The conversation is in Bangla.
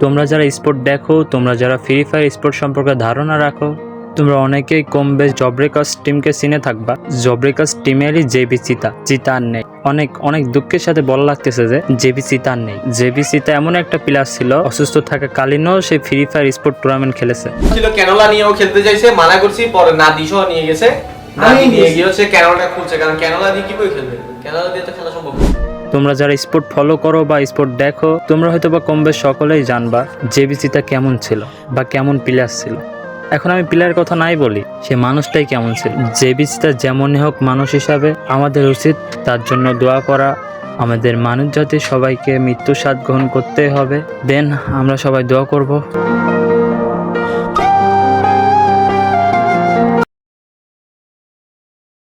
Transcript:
তোমরা যারা স্পোর্ট দেখো তোমরা যারা ফ্রি ফায়ার স্পোর্ট সম্পর্কে ধারণা রাখো তোমরা অনেকেই কম বেশ জবরেকাস টিমকে চিনে থাকবা। জবরেকাস টিমেরই জেবি চিতা চিতা আর নেই। অনেক অনেক দুঃখের সাথে বলা লাগতেছে যে জেবি চিতা আর নেই। জেবি চিতা এমন একটা প্লেয়ার ছিল অসুস্থ থাকা কালীনও সে ফ্রি ফায়ার স্পোর্ট টুর্নামেন্ট খেলেছে। ছিল ক্যানোলা নিয়েও খেলতে চাইছে মানা করছি পরে নাদি সহ নিয়ে গেছে। নাদি নিয়ে গিয়ে হচ্ছে ক্যানোলাটা খুলছে কারণ ক্যানোলা দিয়ে কি করে খেলবে? ক্যানোলা দিয়ে তো খেলা সম্ভব না। তোমরা যারা স্পোর্ট ফলো করো বা স্পোর্ট দেখো তোমরা হয়তো বা কম বেশ সকলেই জানবা জেবি চিতা কেমন ছিল বা কেমন প্লেয়ার ছিল। এখন আমি প্লেয়ার কথা নাই বলি, সে মানুষটাই কেমন ছিল। যে বীজটা যেমনই হোক মানুষ হিসাবে আমাদের উচিত তার জন্য দোয়া করা। আমাদের মানুষ জাতি সবাইকে মৃত্যু স্বাদ গ্রহণ করতে হবে, দেন আমরা সবাই দোয়া করব।